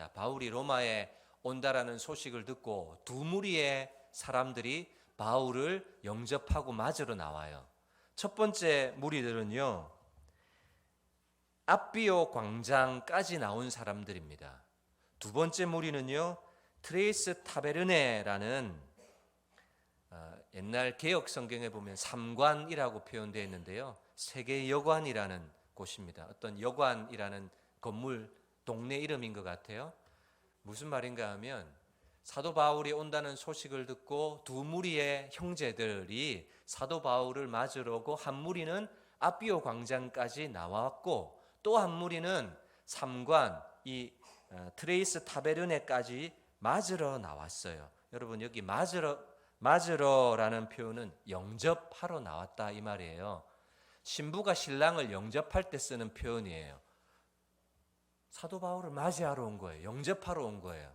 자, 바울이 로마에 온다라는 소식을 듣고 두 무리의 사람들이 바울을 영접하고 맞으러 나와요. 첫 번째 무리들은요. 앞비오 광장까지 나온 사람들입니다. 두 번째 무리는요. 트레이스 타베르네라는 어, 옛날 개혁 성경에 보면 삼관이라고 표현되어 있는데요. 세계 여관이라는 곳입니다. 어떤 여관이라는 건물 동네 이름인 것 같아요. 무슨 말인가 하면 사도 바울이 온다는 소식을 듣고 두 무리의 형제들이 사도 바울을 맞으러 오고 한 무리는 아비오 광장까지 나왔고 또 한 무리는 삼관 이 어, 트레이스 타베르네까지 맞으러 나왔어요. 여러분 여기 맞으러 맞으러라는 표현은 영접하러 나왔다 이 말이에요. 신부가 신랑을 영접할 때 쓰는 표현이에요. 사도 바울을 맞이하러 온 거예요. 영접하러 온 거예요.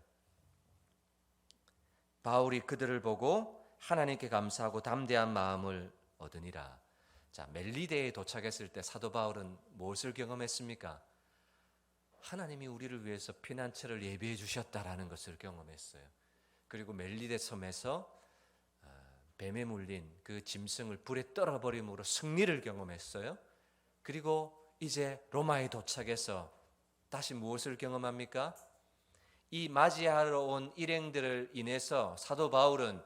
바울이 그들을 보고 하나님께 감사하고 담대한 마음을 얻으니라. 자, 멜리데에 도착했을 때 사도 바울은 무엇을 경험했습니까? 하나님이 우리를 위해서 피난처를 예비해 주셨다라는 것을 경험했어요. 그리고 멜리데 섬에서 아, 뱀에 물린 그 짐승을 불에 떨어버림으로 승리를 경험했어요. 그리고 이제 로마에 도착해서 다시 무엇을 경험합니까? 이 맞이하러 온 일행들을 인해서 사도 바울은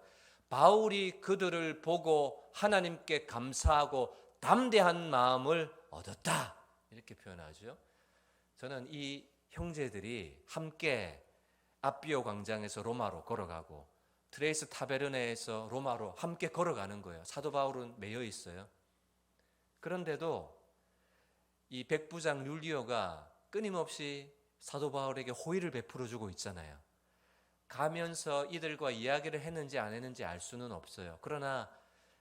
바울이 그들을 보고 하나님께 감사하고 담대한 마음을 얻었다. 이렇게 표현하죠. 저는 이 형제들이 함께 앞비오 광장에서 로마로 걸어가고 트레이스 타베르네에서 로마로 함께 걸어가는 거예요. 사도 바울은 매여 있어요. 그런데도 이 백부장 율리오가 끊임없이 사도 바울에게 호의를 베풀어 주고 있잖아요. 가면서 이들과 이야기를 했는지 안 했는지 알 수는 없어요. 그러나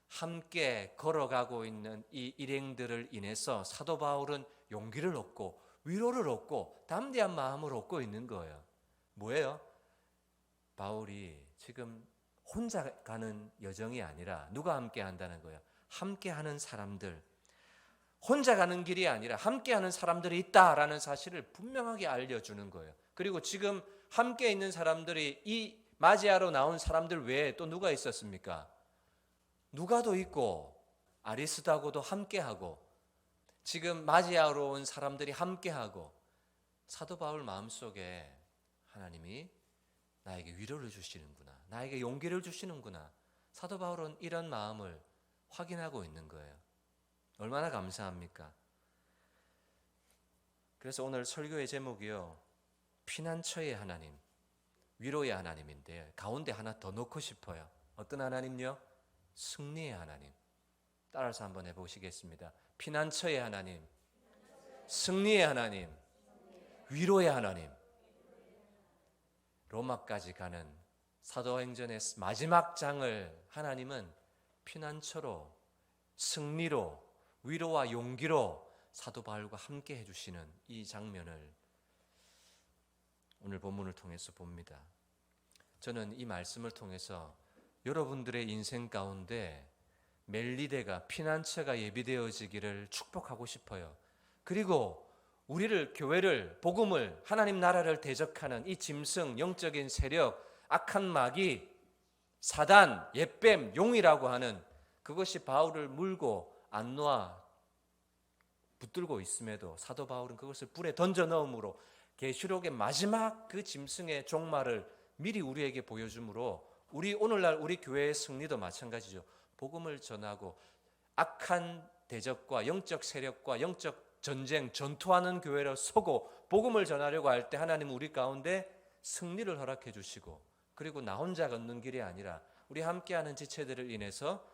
함께 걸어가고 있는 이 일행들을 인해서 사도 바울은 용기를 얻고 위로를 얻고 담대한 마음을 얻고 있는 거예요. 뭐예요? 바울이 지금 혼자 가는 여정이 아니라 누가 함께 한다는 거예요. 함께 하는 사람들. 혼자 가는 길이 아니라 함께 하는 사람들이 있다라는 사실을 분명하게 알려주는 거예요. 그리고 지금 함께 있는 사람들이 이 맞이하러 나온 사람들 외에 또 누가 있었습니까? 누가도 있고 아리스다고도 함께하고 지금 맞이하러 온 사람들이 함께하고 사도 바울 마음속에 하나님이 나에게 위로를 주시는구나. 나에게 용기를 주시는구나. 사도 바울은 이런 마음을 확인하고 있는 거예요. 얼마나 감사합니까? 그래서 오늘 설교의 제목이요. 피난처의 하나님, 위로의 하나님인데 가운데 하나 더 넣고 싶어요. 어떤 하나님요? 승리의 하나님. 따라서 한번 해보시겠습니다. 피난처의 하나님, 승리의 하나님, 위로의 하나님. 로마까지 가는 사도행전의 마지막 장을 하나님은 피난처로 승리로 위로와 용기로 사도 바울과 함께 해주시는 이 장면을 오늘 본문을 통해서 봅니다. 저는 이 말씀을 통해서 여러분들의 인생 가운데 멜리데가 피난처가 예비되어지기를 축복하고 싶어요. 그리고 우리를 교회를 복음을 하나님 나라를 대적하는 이 짐승 영적인 세력 악한 마귀 사단 옛뱀 용이라고 하는 그것이 바울을 물고 안 놓아 붙들고 있음에도 사도 바울은 그것을 불에 던져 넣음으로 계시록의 마지막 그 짐승의 종말을 미리 우리에게 보여주므로 우리 오늘날 우리 교회의 승리도 마찬가지죠. 복음을 전하고 악한 대적과 영적 세력과 영적 전쟁 전투하는 교회로 서고 복음을 전하려고 할 때 하나님은 우리 가운데 승리를 허락해 주시고 그리고 나 혼자 걷는 길이 아니라 우리 함께하는 지체들을 인해서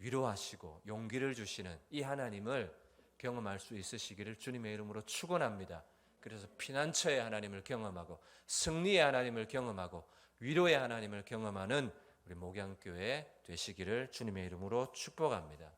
위로하시고 용기를 주시는 이 하나님을 경험할 수 있으시기를 주님의 이름으로 축원합니다. 그래서 피난처의 하나님을 경험하고 승리의 하나님을 경험하고 위로의 하나님을 경험하는 우리 목양교회 되시기를 주님의 이름으로 축복합니다.